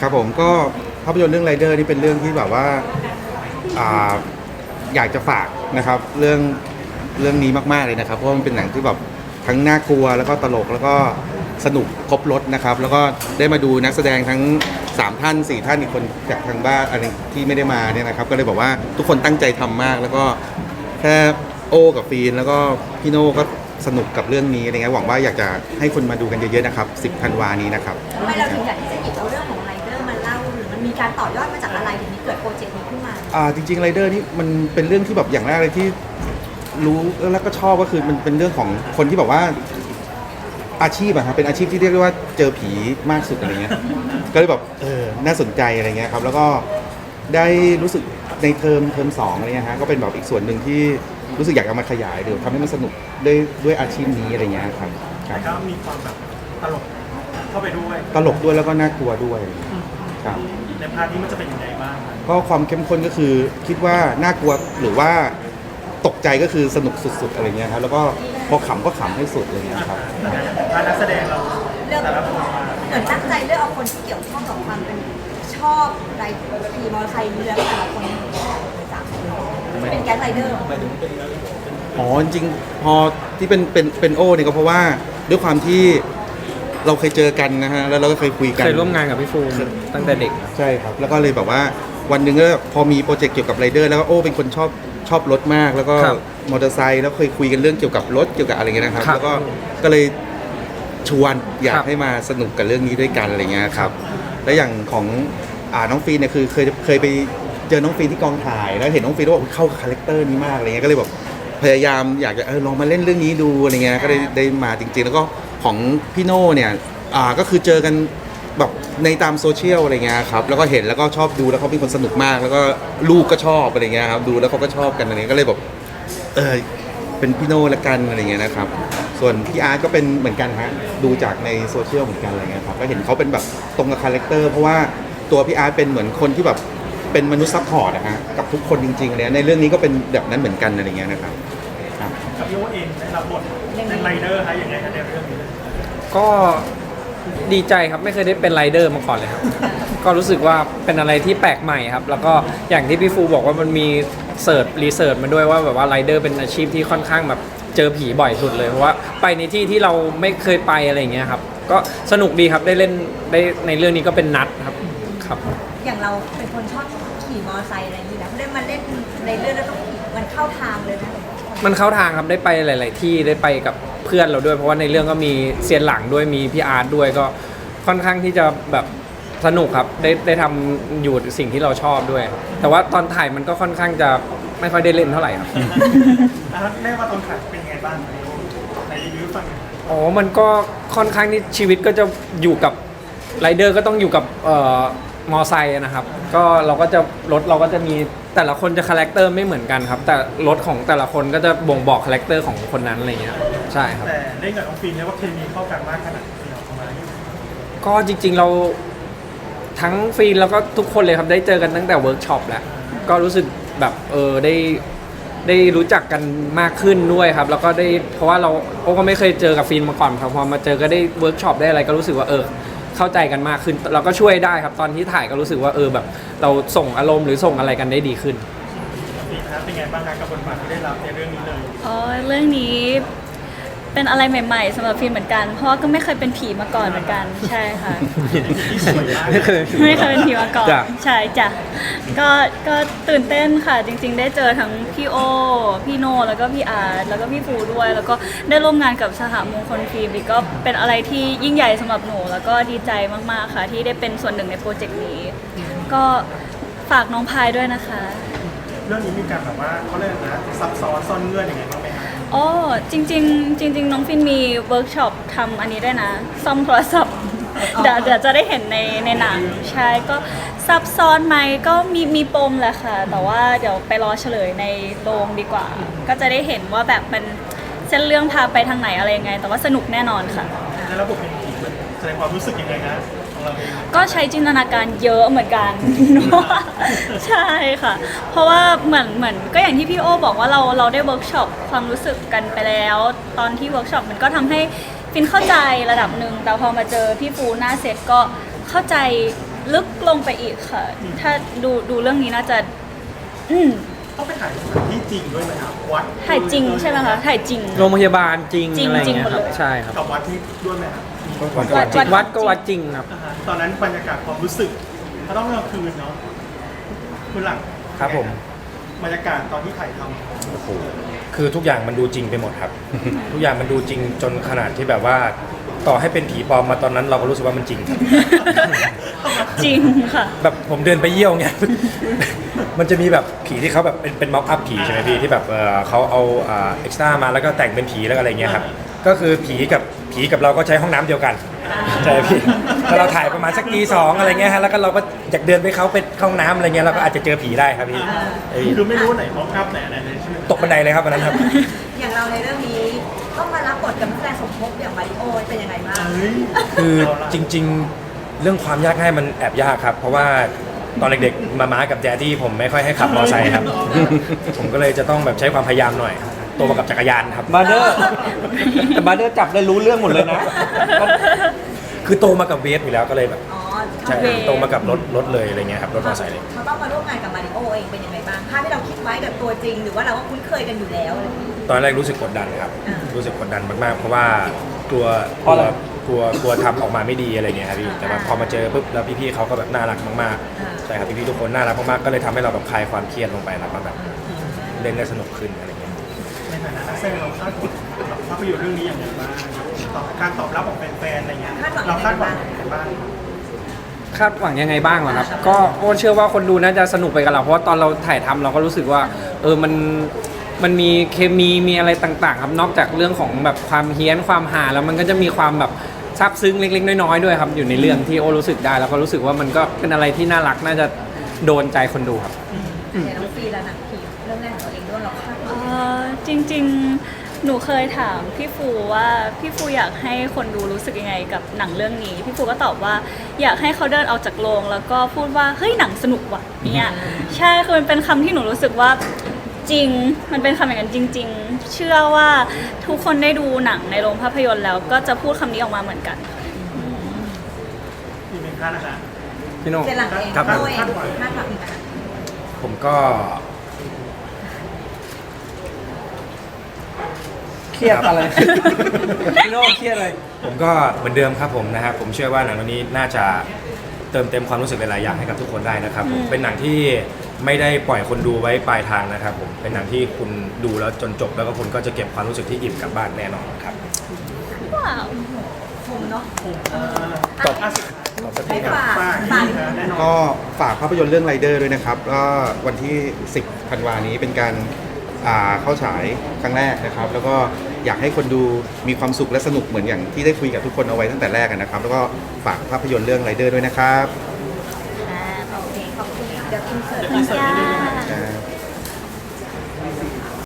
ครับผมก็ภาพยนตร์เรื่องไรเดอร์นี่เป็นเรื่องที่แบบว่าอ่าอยากจะฝากนะครับ เรื่องเรื่องนี้มากๆเลยนะครับ เพราะมันเป็นหนังที่แบบทั้งน่ากลัวแล้วก็ตลกแล้วก็สนุกครบรถนะครับ แล้วก็ได้มาดูนักแสดงทั้ง 3 ท่าน 4 ท่านอีกคนจากทางบ้านอะไรที่ไม่ได้มาเนี่ยนะครับ ก็เลยบอกว่าทุกคนตั้งใจทำมาก แล้วก็แค่โอกับฟีน แล้วก็พี่โน่ก็สนุกกับเรื่องนี้อะไรเงี้ยหวังว่าอยากจะให้คนมาดูกันเยอะๆนะครับ 10ธันวานี้นะครับ ทำไมเราถึงอยากที่จะหยิบเอาเรื่อง การต่อยอดมาจากอะไรถึงนี้เกิดโปรเจกต์นี้ขึ้นมา อ่าจริงๆไรเดอร์นี่มันเป็นเรื่องที่แบบอย่างแรกเลยที่รู้แล้วก็ชอบก็คือมันเป็นเรื่องของคนที่แบบว่าอาชีพอะครับเป็นอาชีพที่เรียกได้ว่าเจอผีมากสุดอะไรเงี้ย ก็เลยแบบเออน่าสนใจอะไรเงี้ยครับ แล้วก็ได้รู้สึกในเทอมเทอมสองอะไรเงี้ยฮะก็เป็นแบบอีกส่วนหนึ่งที่รู้สึกอยากเอามาขยายเดี๋ยวทำให้มันสนุกด้วยด้วยอาชีพนี้อะไรเงี้ยครับครัแต่บก็มีความแบบตลกเข้าไปด้วย ตลกด้วยแล้วก็น่ากลัวด้วยครับ ในพาร์ทนี้มันจะเป็นยังไงบ้างครับก็ความเข้มข้นก็คือคิดว่าน่ากลัวหรือว่าตกใจก็คือสนุกสุดๆอะไรเงี้ยครับแล้วก็พอขำก็ขำให้สุดอะไรเงี้ยครับพาร์ทนักแสดงเราเรื่องแต่ละคนมาเหมือนตั้งใจเลือกเอาคนที่เกี่ยวข้องกับความเป็นชอบไรขี่มอเตอร์ไซค์เรือแต่ละคนสามคนเป็นแก๊งไรเดอร์อ๋อจริงๆพอที่เป็นเป็นเป็นโอเนี่ยก็เพราะว่าด้วยความที่ เราเคยเจอกันนะฮะแล้วเราก็เคยคุยกัน เคยร่วมงานกับพี่ฟูมตั้งแต่เด็กใช่ครับ แล้วก็เลยแบบว่าวันหนึ่งก็พอมีโปรเจกต์เกี่ยวกับไรเดอร์ แล้วก็โอ้เป็นคนชอบชอบรถมาก แล้วก็ครับมอเตอร์ไซค์แล้วเคยคุยกันเรื่องเกี่ยวกับรถเกี่ยวกับอะไรเงี้ยนะครับ ครับแล้วก็ก็เลยชวนอยาครักบ ให้มาสนุกกับเรื่องนี้ด้วยกันอะไรเงี้ยครับแล้วอย่างของอ่าน้องฟีนเนี่ยคือเคยเคยไปเจอน้องฟีนที่กองถ่าย แล้วเห็นน้องฟีนว่าโอ้ยเข้ากับคาแรคเตอร์นี้มากอะไรเงี้ยก็เลยแบบพยายามอยากจะเออลองมาเล่นเรื่องนี้ดูอะไรเงี้ยก็ได้ได้มาจริงๆ แล้วก็ ของพี่โน่เนี่ยอ่าก็คือเจอกันแบบในตามโซเชียลอะไรเงี้ยครับแล้วก็เห็นแล้วก็ชอบดูแล้วเขาเป็นคนสนุกมาก แล้วก็ลูกก็ชอบอะไรเงี้ยครับดูแล้วเขาก็ชอบกันอะไรเงี้ยก็เลยแบบเออเป็นพี่โน่ละกันอะไรเงี้ยนะครับ ส่วนพี่อาร์ตก็เป็นเหมือนกันฮะดูจากในโซเชียลเหมือนกันอะไรเงี้ยครับก็เห็นเขาเป็นแบบตรงกับคาแรคเตอร์เพราะว่าตัวพี่อาร์ตเป็นเหมือนคนที่แบบเป็นมนุษย์ซัพพอร์ตนะฮะกับทุกคนจริงๆเลยในเรื่องนี้ก็เป็นแบบนั้นเหมือนกันอะไรเงี้ยนะครับ ครับกับพี่โอเองได้รับบทเป็นไรเดอร์ฮะยังไงคะในเรื่องนี้ก็ดีใจครับไม่เคยได้เป็นไรเดอร์มาก่อนเลยครับ ก็รู้สึกว่าเป็นอะไรที่แปลกใหม่ครับ แล้วก็อย่างที่พี่ฟูบอกว่ามันมีเสิร์ชรีเสิร์ชมาด้วยว่าแบบว่าไรเดอร์เป็นอาชีพที่ค่อนข้างแบบเจอผีบ่อยสุดเลยเพราะว่าไปในที่ที่เราไม่เคยไปอะไรอย่างเงี้ยครับก็สนุกดีครับได้เล่นได้ในเรื่องนี้ก็เป็นนัดครับครับ อย่างเราเป็นคนชอบขี่มอเตอร์ไซค์อะไรอย่างนี้แล้วได้มาเล่นในเรื่องแล้วต้องขี่มันเข้าทางเลยนะ มันเข้าทางครับได้ไปหลาย ๆ ที่ได้ไปกับเพื่อนเราด้วย เพราะว่าในเรื่องก็มีเซียนหลังด้วยมีพี่อาร์ตด้วยก็ค่อนข้างที่จะแบบสนุกครับได้ได้ทำอยู่สิ่งที่เราชอบด้วย แต่ว่าตอนถ่ายมันก็ค่อนข้างจะไม่ค่อยได้เล่นเท่าไหร่ครับอะแม่ว่าตอนถ่ายเป็นยังไงบ้างครับพี่โอในรีวิวฟังหน่อยอ๋อ มันก็ค่อนข้างที่ชีวิตก็จะอยู่กับไรเดอร์ก็ต้องอยู่กับเอ่อมอไซค์นะครับ ก็เราก็จะรถเราก็จะมี แต่ละคนจะคาแรคเตอร์ไม่เหมือนกันครับ แต่รถของแต่ละคนก็จะบ่งบอกคาแรคเตอร์ของคนนั้นอะไรเงี้ยใช่ครับ แต่เล่นกับน้องฟิล์มเนี่ยว่าเคมีเข้ากันมากขนาดที่เราเข้ามาก็จริง ๆเราทั้งฟีนแล้วก็ทุกคนเลยครับได้เจอกันตั้งแต่เวิร์กช็อปแล้ว ก็รู้สึกแบบเออได้ได้รู้จักกันมากขึ้นด้วยครับ แล้วก็ได้เพราะว่าเราโอ้ก็ไม่เคยเจอกับฟีนมาก่อนครับพอมาเจอก็ได้เวิร์กช็อปได้อะไรก็รู้สึกว่าเออ เข้าใจกันมากขึ้น เราก็ช่วยได้ครับ ตอนที่ถ่ายก็รู้สึกว่าเออแบบ เราส่งอารมณ์หรือส่งอะไรกันได้ดีขึ้นฟิล์มนะครับเป็นไงบ้างครับกับบทบาทที่ได้รับในเรื่องนี้เลย อ๋อเรื่องนี้ เป็นอะไรใหม่ๆสำหรับฟิล์มเหมือนกัน เพราะว่าก็ไม่เคยเป็นผีมาก่อนเหมือนกัน ใช่ค่ะที่สวยมากไม่เคย ไม่เคยเป็นผีมาก่อนจ้ะ ใช่จ้ะก็ก็ตื่นเต้นค่ะ จริง ๆ ได้เจอทั้งพี่โอ พี่โน แล้วก็พี่อาร์ตแล้วก็พี่ฟูด้วย แล้วก็ได้ร่วมงานกับสหมงคลฟิล์มอีกก็เป็นอะไรที่ยิ่งใหญ่สำหรับหนู แล้วก็ดีใจมากๆค่ะ ที่ได้เป็นส่วนหนึ่งในโปรเจกต์นี้ ก็ฝากน้องพายด้วยนะคะ เรื่องนี้มีการแบบว่าเขาเรียกอะไรนะซับซ้อนซ่อนเงื่อนยังไงบ้างไหมครับ อ๋อจริง ๆ จริง ๆ น้องฟินมีเวิร์กช็อปทำอันนี้ด้วยนะ ซ่อมโทรศัพท์เดี๋ยวเดี๋ยวจะได้เห็นในในหนังใช่ก็ซับซ้อนไหมก็มีมีปมแหละค่ะ แต่ว่าเดี๋ยวไปรอเฉลยในโรงดีกว่า ก็จะได้เห็นว่าแบบมันเส้นเรื่องพาไปทางไหนอะไรยังไง แต่ว่าสนุกแน่นอนค่ะในระบบเป็นผีมันแสดงความรู้สึกยังไงนะของเราเองก็ใช้จินตนาการเยอะเหมือนกันใช่ค่ะ เพราะว่าเหมือนเหมือนก็อย่างที่พี่โอบอกว่าเราเราได้เวิร์กช็อป ความรู้สึกกันไปแล้ว ตอนที่เวิร์กช็อปมันก็ทำให้ฟินเข้าใจระดับหนึ่งแต่พอมาเจอพี่ฟูหน้าเซตก็เข้าใจลึกลงไปอีกค่ะ ถ้าดูดูเรื่องนี้น่าจะ อืมต้องไปถ่ายสถานที่จริงด้วยไหมครับวัดถ่ายจริงใช่ไหมคะถ่ายจริง โรงพยาบาลจริงจริงอะไรอย่างเงี้ยจริงหมดครัเลบย ใช่ครับกับวัดที่ด้วยไหมครับวัดวัดวัดก็วัดจริงครับ อ่าฮะตอนนั้นบรรยากาศความรู้สึกเขาต้องกลางคืนเนาะคุณหลังครับผม บรรยากาศตอนที่ถ่ายทคือทุกอย่างมันดูจริงไปหมดครับ ทุกอย่างมันดูจริงจนขนาดที่แบบว่า ต่อให้เป็นผีปลอมมาตอนนั้นเราก็รู้สึกว่ามันจริงครับจริงค่ะ แบบผมเดินไปเยี่ยวเงี้ยมันจะมีแบบผีที่เขาแบบเป็นเป็นม็อกอัพผีใช่ไหมพี่ที่แบบเออเขาเอาเอ็กซ์ตร้ามาแล้วก็แต่งเป็นผีแล้วก็อะไรเงี้ยครับ ก็คือผีกับผีกับเราก็ใช้ห้องน้ำเดียวกัน ใช่พี่ถ้าเราถ่ายประมาณสักตีสองอะไรเงี้ยฮะแล้วก็เราก็อยากเดินไปเขาไปเข้าห้องน้ำอะไรเงี้ยเราก็อาจจะเจอผีได้ครับพี่เอ้ยำคือไม่รู้ไหนมองอัพไหนอะไรเลยใช่ไหมตกบันไดเลยครับวันนั้นครับ อย่างเราในเรื่องนี้ต้องมารับบทกับนักแสดงสมทบอย่างมาริโอเป็นยังไงบ้างเฮ้ยคือจริง ๆ เรื่องความยากง่ายมันแอบยากครับ เพราะว่าตอนเด็กๆมาม้ากับแดดดี้ผมไม่ค่อยให้ขับมอเตอร์ไซค์ครับ ผมก็เลยจะต้องแบบใช้ความพยายามหน่อย โตมากับจักรยานครับ บาร์เดอร์แต่บาร์เดอร์จับได้รู้เรื่องหมดเลยนะ คือโตมากับเวฟอยู่แล้วก็เลยแบบอ๋อใช่เวฟโตมากับรถรถเลยอะไรเงี้ยครับรถมอเตอร์ไซค์เลย เขาต้องมาร่วมงานกับมาริโอเองเป็นยังไงบ้างภาพที่เราคิดไว้กับตัวจริง หรือว่าเราก็คุ้นเคยกันอยู่แล้วอะไรอย่างเงี้ย ตอนแรกรู้สึกกดดันครับ อ่ารู้ รู้สึกกดดันมากๆ เพราะว่ากลัวเพกลัราะวอะไร กลัวกลัวทำออกมาไม่ดีอะไรเงี้ยครับพี่แต่ว่าพอมาเจอปุ๊บแล้วพี่ๆเขาก็แบบน่ารักมากๆใช่ครับพี่ๆทุกคนน่ารักมากๆก็เลยทำให้เราแบบคลายความเครียดลงไปแล้วก็แบบเล่นได้สนุกขึ้นอะไรเงี้ย ในฐานะนักแสดงเราคาดหวังกับภาพยนตร์เรื่องนี้อย่างไรบ้างต่อการตอบรับของแฟนๆอะไรเงี้ยเราคาดหวังยังไงบ้างคาดหวังยังไงบ้างเหรอครับ ก็โอ้เชื่อว่าคนดูน่าจะสนุกไปกับเราเพราะว่าตอนเราถ่ายทำเราก็รู้สึกว่า เออมันมันมีเคมีมีอะไรต่าง ๆ ครับนอกจากเรื่องของแบบความเฮี้ยนความหาแล้วมันก็จะมีความแบบซาบซึ้งเล็ก ๆ น้อยๆด้วยครับอยู่ในเรื่องที่โอรู้สึกได้ แล้วก็รู้สึกว่ามันก็เป็นอะไรที่น่ารักน่าจะโดนใจคนดูครับในน้องฟรีและหนังผีเรื่องแรกของตัวเองด้วยเราคาดหวังเอ่อจริงๆ หนูเคยถามพี่ฟูว่าพี่ฟูอยากให้คนดูรู้สึกยังไงกับหนังเรื่องนี้ พี่ฟูก็ตอบว่าอยากให้เขาเดินออกจากโรงแล้วก็พูดว่าเฮ้ยหนังสนุกว่ะเนี่ยใช่คือมันเป็นคำที่หนูรู้สึกว่าจริง มันเป็นคำอย่างนั้นจริง ๆ เชื่อว่าทุกคนได้ดูหนังในโรงภาพยนตร์แล้วก็จะพูดคำนี้ออกมาเหมือนกัน อีกหนึ่งท่านนะคะพี่โน่เจนหลังเองครับโนเองคาดหวังอีกนะผมก็ เครียดอะไรพี่โน่เครียดอะไร ผมก็เหมือนเดิมครับผมนะครับผมเชื่อว่าหนังเรื่องนี้น่าจะเติมเต็มความรู้สึกหลายๆอย่างให้กับทุกคนได้นะครับผมอืมเป็นหนังที่ไม่ได้ปล่อยคนดูไว้ปลายทางนะครับผมเป็นหนังที่คุณดูแล้วจนจบ แล้วก็คุณก็จะเก็บความรู้สึกที่อิ่มกลับบ้านแน่นอนครับว้าวคมเนาะตอบอะให้ฝากฝากฝากอีกนะแน่นอนก็ฝากภาพยนตร์เรื่องไรเดอร์ด้วยนะครับก็วันที่ 10ธันวานี้เป็นการอ่าเข้าฉายครั้งแรกนะครับ แล้วก็ อยากให้คนดูมีความสุขและสนุกเหมือนอย่างที่ได้คุยกับทุกคนเอาไว้ตั้งแต่แรกนะครับ แล้วก็ฝากภาพยนตร์เรื่องไรเดอร์ด้วยนะครับ อ่าโอเคขอบคุณเดี๋ยวอินเสิร์ตขอบคุณค่ะครับ